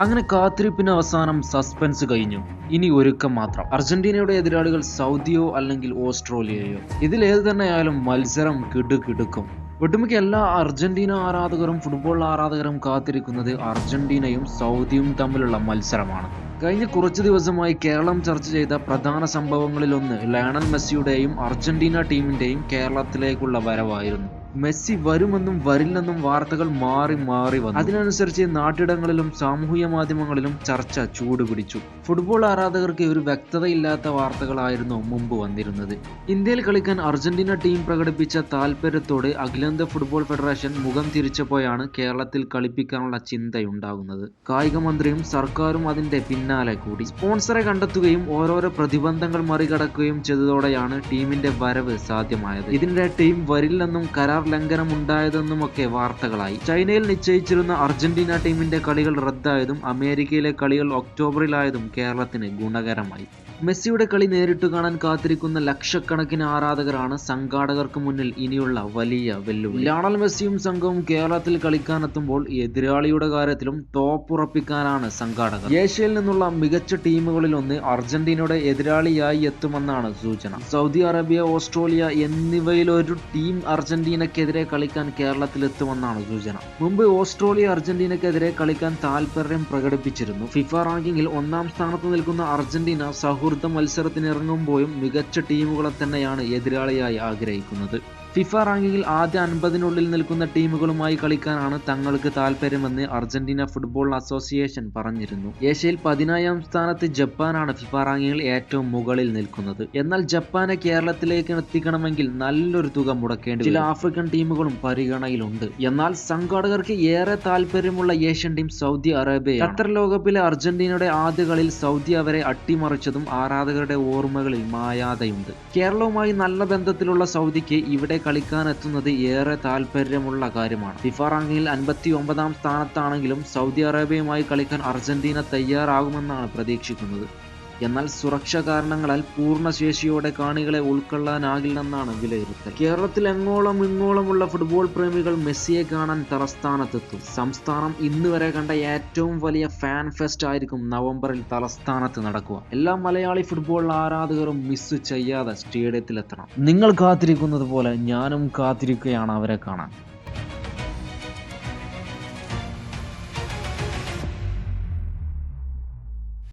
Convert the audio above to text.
അങ്ങനെ കാത്തിരിപ്പിന് അവസാനം സസ്പെൻസ് കഴിഞ്ഞു. ഇനി ഒരുക്കം മാത്രം. അർജന്റീനയുടെ എതിരാളികൾ സൗദിയോ അല്ലെങ്കിൽ ഓസ്ട്രേലിയയോ? ഇതിലേത് തന്നെയായാലും മത്സരം കിടുകിടുക്കും. ഒട്ടുമിക്ക എല്ലാ അർജന്റീന ആരാധകരും ഫുട്ബോൾ ആരാധകരും കാത്തിരിക്കുന്നത് അർജന്റീനയും സൗദിയും തമ്മിലുള്ള മത്സരമാണ്. കഴിഞ്ഞ കുറച്ച് ദിവസമായി കേരളം ചർച്ച ചെയ്ത പ്രധാന സംഭവങ്ങളിലൊന്ന് ലയണൽ മെസ്സിയുടെയും അർജന്റീന ടീമിന്റെയും കേരളത്തിലേക്കുള്ള വരവായിരുന്നു. മെസ്സി വരുമെന്നും വരില്ലെന്നും വാർത്തകൾ മാറി മാറി വന്നു. അതിനനുസരിച്ച് നാട്ടിടങ്ങളിലും സാമൂഹ്യ മാധ്യമങ്ങളിലും ചർച്ച ചൂടുപിടിച്ചു. ഫുട്ബോൾ ആരാധകർക്ക് ഒരു വ്യക്തതയില്ലാത്ത വാർത്തകളായിരുന്നു മുമ്പ് വന്നിരുന്നത്. ഇന്ത്യയിൽ കളിക്കാൻ അർജന്റീന ടീം പ്രകടിപ്പിച്ച താല്പര്യത്തോട് അഖിലേന്ത്യാ ഫുട്ബോൾ ഫെഡറേഷൻ മുഖം തിരിച്ചപ്പോഴാണ് കേരളത്തിൽ കളിപ്പിക്കാനുള്ള ചിന്തയുണ്ടാകുന്നത്. കായിക മന്ത്രിയും സർക്കാരും അതിന്റെ പിന്നാലെ കൂടി. സ്പോൺസറെ കണ്ടെത്തുകയും ഓരോരോ പ്രതിബന്ധങ്ങൾ മറികടക്കുകയും ചെയ്തതോടെയാണ് ടീമിന്റെ വരവ് സാധ്യമായത്. ഇതിനിടെ ടീം വരില്ലെന്നും കരാർ ലംഘനം ഉണ്ടായതെന്നുമൊക്കെ വാർത്തകളായി. ചൈനയിൽ നിശ്ചയിച്ചിരുന്ന അർജന്റീന ടീമിന്റെ കളികൾ റദ്ദായതും അമേരിക്കയിലെ കളികൾ ഒക്ടോബറിലായതും കേരളത്തിന് ഗുണകരമായി. മെസ്സിയുടെ കളി നേരിട്ട് കാണാൻ കാത്തിരിക്കുന്ന ലക്ഷക്കണക്കിന് ആരാധകരാണ് സംഘാടകർക്ക് മുന്നിൽ ഇനിയുള്ള വലിയ വെല്ലുവിളി. ലയണൽ മെസ്സിയും സംഘവും കേരളത്തിൽ കളിക്കാനെത്തുമ്പോൾ എതിരാളിയുടെ കാര്യത്തിലും തോപ്പുറപ്പിക്കാനാണ് സംഘാടകർ. ഏഷ്യയിൽ നിന്നുള്ള മികച്ച ടീമുകളിലൊന്ന് അർജന്റീനയുടെ എതിരാളിയായി എത്തുമെന്നാണ് സൂചന. സൗദി അറേബ്യ ഓസ്ട്രേലിയ എന്നിവയിൽ ഒരു ടീം അർജന്റീനക്കെതിരെ കളിക്കാൻ കേരളത്തിലെത്തുമെന്നാണ് സൂചന. മുമ്പ് ഓസ്ട്രേലിയ അർജന്റീനക്കെതിരെ കളിക്കാൻ താൽപര്യം പ്രകടിപ്പിച്ചിരുന്നു. ഫിഫ റാങ്കിങ്ങിൽ ഒന്നാം സ്ഥാനത്ത് നിൽക്കുന്ന അർജന്റീന സൗഹൃദ മത്സരത്തിനിറങ്ങുമ്പോഴും മികച്ച ടീമുകളെ തന്നെയാണ് എതിരാളിയായി ആഗ്രഹിക്കുന്നത്. ഫിഫ റാങ്കിങ്ങിൽ ആദ്യ അൻപതിനുള്ളിൽ നിൽക്കുന്ന ടീമുകളുമായി കളിക്കാനാണ് തങ്ങൾക്ക് താല്പര്യമെന്ന് അർജന്റീന ഫുട്ബോൾ അസോസിയേഷൻ പറഞ്ഞിരുന്നു. ഏഷ്യയിൽ പതിനായാം സ്ഥാനത്ത് ജപ്പാനാണ് ഫിഫ റാങ്കിങ്ങിൽ ഏറ്റവും മുകളിൽ നിൽക്കുന്നത്. എന്നാൽ ജപ്പാനെ കേരളത്തിലേക്ക് എത്തിക്കണമെങ്കിൽ നല്ലൊരു തുക മുടക്കേണ്ടി ചില ആഫ്രിക്കൻ ടീമുകളും പരിഗണനയിലുണ്ട്. എന്നാൽ സംഘാടകർക്ക് ഏറെ താല്പര്യമുള്ള Asian team Saudi Arabia Qatar ലോകകപ്പിലെ അർജന്റീനയുടെ ആദ്യ കളിയിൽ സൗദി അവരെ അട്ടിമറിച്ചതും ആരാധകരുടെ ഓർമ്മകളിൽ മായാതെയുണ്ട്. കേരളവുമായി നല്ല ബന്ധത്തിലുള്ള സൗദിക്ക് ഇവിടെ കളിക്കാൻ എത്തുന്നത് ഏറെ താല്പര്യമുള്ള കാര്യമാണ്. ഫിഫ റാങ്കിങ്ങിൽ അൻപത്തി ഒമ്പതാം സ്ഥാനത്താണെങ്കിലും സൗദി അറേബ്യയുമായി കളിക്കാൻ അർജന്റീന തയ്യാറാകുമെന്നാണ് പ്രതീക്ഷിക്കുന്നത്. എന്നാൽ സുരക്ഷാ കാരണങ്ങളാൽ പൂർണ ശേഷിയോടെ കാണികളെ ഉൾക്കൊള്ളാനാകില്ലെന്നാണ് വിലയിരുത്തൽ. കേരളത്തിൽ എങ്ങോളം ഇങ്ങോളമുള്ള ഫുട്ബോൾ പ്രേമികൾ മെസ്സിയെ കാണാൻ തലസ്ഥാനത്തെത്തും? സംസ്ഥാനം ഇന്ന് വരെ കണ്ട ഏറ്റവും വലിയ ഫാൻ ഫെസ്റ്റ് ആയിരിക്കും നവംബറിൽ തലസ്ഥാനത്ത് നടക്കുക. എല്ലാ മലയാളി ഫുട്ബോൾ ആരാധകരും മിസ് ചെയ്യാതെ സ്റ്റേഡിയത്തിലെത്തണം നിങ്ങൾ കാത്തിരിക്കുന്നത് പോലെ ഞാനും കാത്തിരിക്കുകയാണ് അവരെ കാണാൻ.